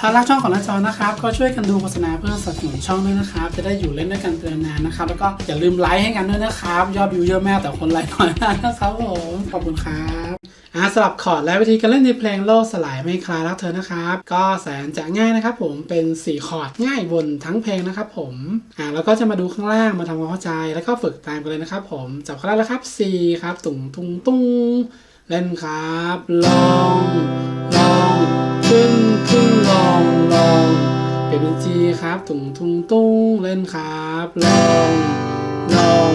ถ้ารักช่องของน้าจอนะครับ ก็ช่วยกันดูโฆษณาเพื่อสนับสนุนช่องด้วยนะครับ จะได้อยู่เล่นด้วยกันเป็นนานนะครับ แล้วก็อย่าลืมไลค์ให้กันด้วยนะครับ ยอดวิวเยอะมากแต่คนไลค์น้อยมากนะครับผม ขอบคุณครับอ่าสำหรับคอร์ดและวิธีการเล่นในเพลงโลกสลายไม่คลายรักเธอนะครับ ก็แสนจะง่ายนะครับผมเป็น 4 คอร์ดง่ายบนทั้งเพลงนะครับผมอ่าแล้วก็จะมาดูข้างล่างมาทำความเข้าใจ แล้วก็ฝึกตามกันเลยนะครับ ผมจับข้างล่างแล้วครับ C ครับตุงตุงตุงเล่นครับลองลองขึ้น เปลี่ยนเป็น G ครับตุงตุงตุงเล่นครับลองลอง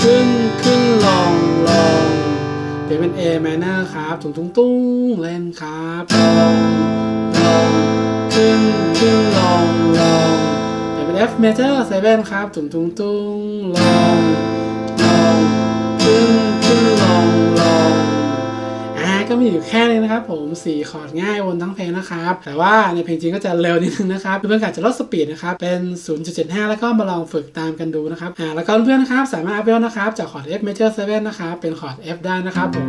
ขึ้นขึ้นลองลองเปลี่ยนเป็น A minor ครับตุงตุงตุงเล่นครับลองลองขึ้นขึ้นลองลองเปลี่ยนเป็น F major 7ครับตุงตุงตุงลองลอง มีอยู่แค่นี้นะครับผม4คอร์ดง่ายวนทั้งเพลงนะครับ แต่ว่าในเพลงจริงก็จะเร็วนิดนึงนะครับเพื่อนๆอาจจะลดสปีดนะครับเป็น 0.75 แล้วก็มาลองฝึกตามกันดูนะครับอ่าแล้วก็เพื่อนๆนะครับสามารถอัพเวลนะครับจากคอร์ด F major 7นะครับเป็นคอร์ด F ได้นะครับผม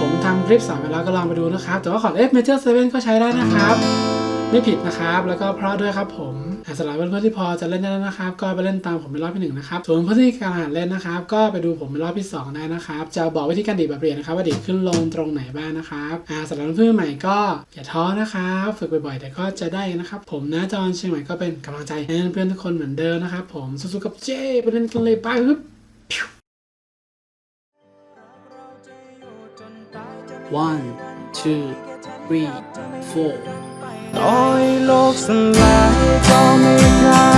ผมทำคลิปสอนไปแล้วก็ลองไปดูนะครับแต่ว่าคอร์ด F major 7ก็ใช้ได้นะครับ ไม่ผิดนะครับ แล้วก็เพราะด้วยครับผมสำหรับเพื่อนๆที่พอจะเล่นได้แล้วนะครับ ก็ไปเล่นตามผมเป็นรอบที่หนึ่งนะครับ ส่วนเพื่อนที่การหัดเล่นนะครับ ก็ไปดูผมเป็นรอบที่สองได้นะครับ จะบอกวิธีการดีดแบบเรียนนะครับ ว่าดีดขึ้นลงตรงไหนบ้างนะครับสำหรับเพื่อนใหม่ก็อย่าท้อนะครับ ฝึกบ่อยๆแต่ก็จะได้นะครับ ผมนะจอนเชียงใหม่ก็เป็นกำลังใจให้เพื่อนๆทุกคนเหมือนเดิมนะครับ ผมสู้ๆกับเจ้ไปเล่นกันเลยไปฮึบ one two three four ต่อยโลกสลายก็ไม่คล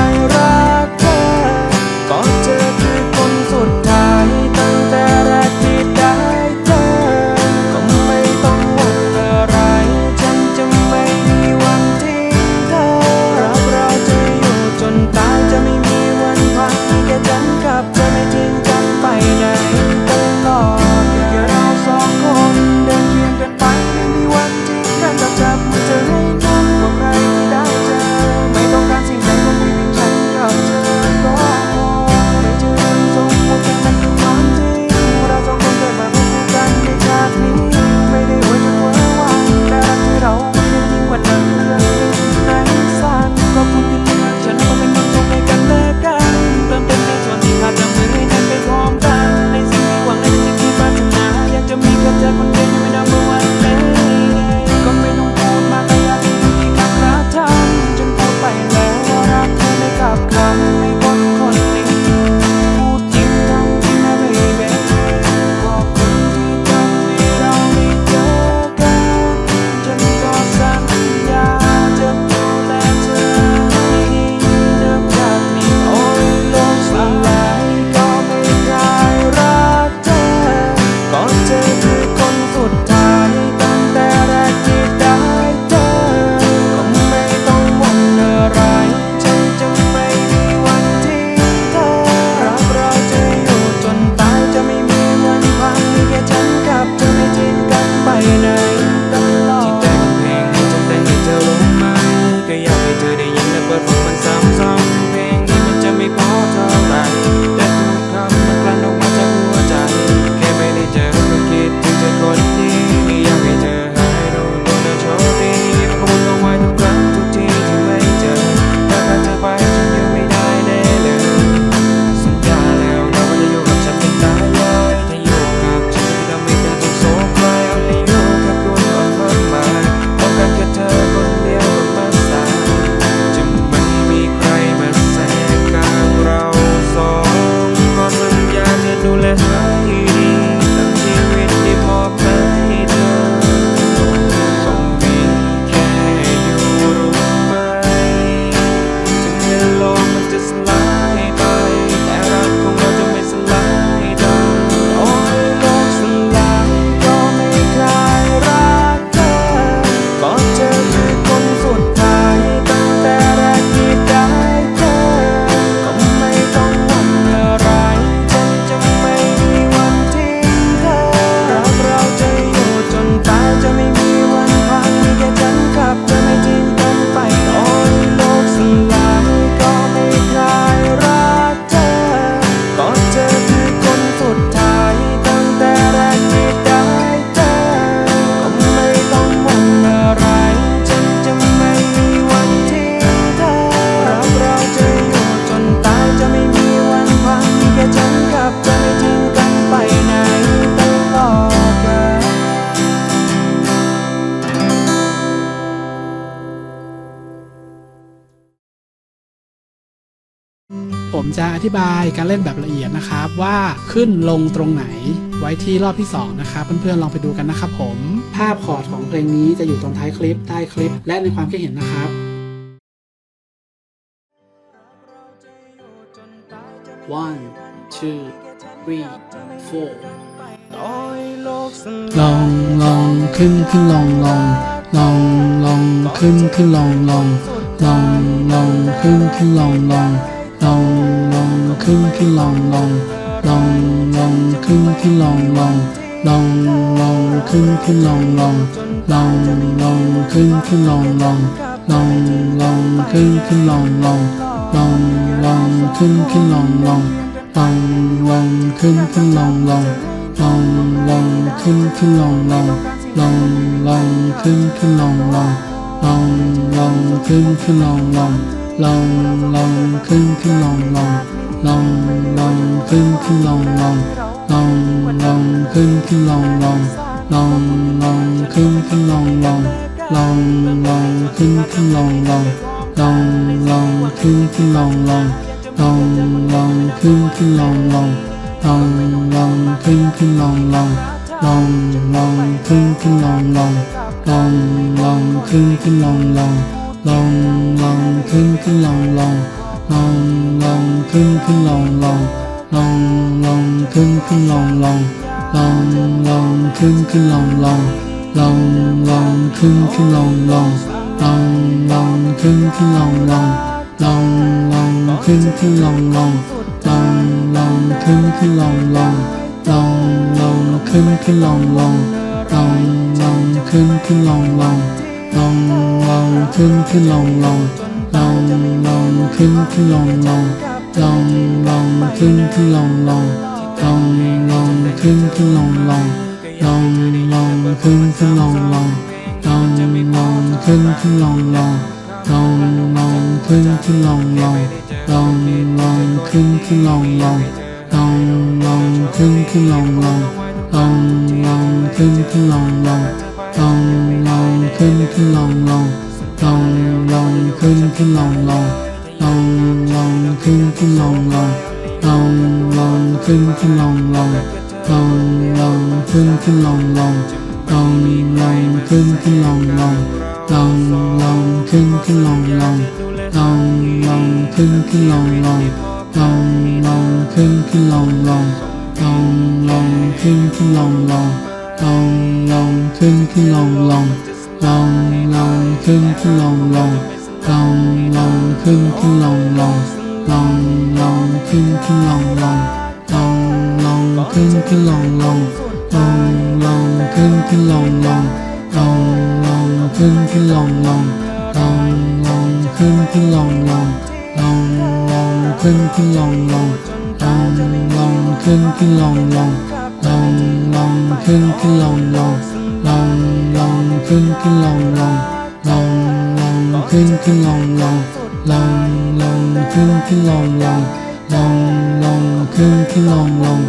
just like จะอธิบายการเล่นแบบละเอียดนะครับ ว่าขึ้นลงตรงไหนไว้ที่รอบที่ 2 นะครับเพื่อนๆลองไปดูกันนะครับผม ภาพคอร์ดของเพลงนี้จะอยู่ตรงท้ายคลิปใต้คลิป และในความคิดเห็นนะครับ one two three four ต่อยโลกสลลาอยงลองขึ้นขึ้นลองลองลองลองขึ้นขึ้นลองลองลองลองขึ้นขึ้นลองลอง ลองลองขึ้นขึ้นลองลองลองลองขึ้นขึ้นลองลองลองลองขึ้นขึ้นลองลองลองลองขึ้นขึ้นลองลองลองลองขึ้นขึ้นลองลองลองลองขึ้นขึ้นลองลองลองลองขึ้นขึ้นลองลองลองลองขึ้นขึ้นลองลองลองลองขึ้นขึ้นลองลองลองลองขึ้นขึ้นลองลอง ลองลองขึ้นขึ้นลองลองลองลองขึ้นขึ้นลองลองลองลองขึ้นขึ้นลองลองลองลองขึ้นขึ้นลองลองลองลองขึ้นขึ้นลองลองลองลองขึ้นขึ้นลองลองลองลองขึ้นขึ้นลองลองลองลองขึ้นขึ้นลองลองลองลองขึ้นขึ้นลองลองลองลองขึ้นขึ้นลองลอง ลองลองขึ้นขึ้นลองลองลองลองขึ้นขึ้นลองลองลองลองขึ้นขึ้นลองลองลองลองขึ้นขึ้นลองลองลองลองขึ้นขึ้นลองลองลองลองขึ้นขึ้นลองลองลองลองขึ้นขึ้นลองลองลองลองขึ้นขึ้นลองลองลองลองขึ้นขึ้นลองลองลองลองขึ้นขึ้นลองลอง ลองลองขึ้นขึ้นลองลองลองลองขึ้นขึ้นลองลองลองลองขึ้นขึ้นลองลองลองลองขึ้นขึ้นลองลองลองลองขึ้นขึ้นลองลองลองลองขึ้นขึ้นลองลองลองลองขึ้นขึ้นลองลองลองลองขึ้นขึ้นลองลองลองลองขึ้นขึ้นลองลองลองลองขึ้นขึ้นลองลอง ลองลองขึ้นขึ้นลองลองลองลองขึ้นขึ้นลองลองลองลองขึ้นขึ้นลองลองลองลองขึ้นขึ้นลองลองลองลองขึ้นขึ้นลองลองลองลองขึ้นขึ้นลองลองลองลองขึ้นขึ้นลองลองลองลองขึ้นขึ้นลองลองลองลองขึ้นขึ้นลองลองลองลองขึ้นขึ้นลองลอง ลองลองขึ้นขึ้นลองลองลองลองขึ้นขึ้นลองลองลองลองขึ้นขึ้นลองลองลองลองขึ้นขึ้นลอง ลองลองขึ้นขึ้นลองลองลองลองขึ้นขึ้นลองลองลองลองขึ้นขึ้นลองลองลองลองขึ้นขึ้นลองลองลองลองขึ้นขึ้นลองลอง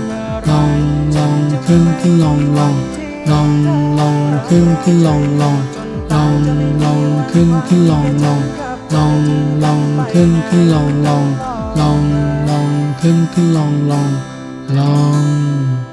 ลองลองขึ้นขึ้นลองลองลองลองขึ้นขึ้นลองลองลองลองขึ้นขึ้นลองลองลองลองขึ้นขึ้นลองลองลองลองขึ้นขึ้นลองลองลอง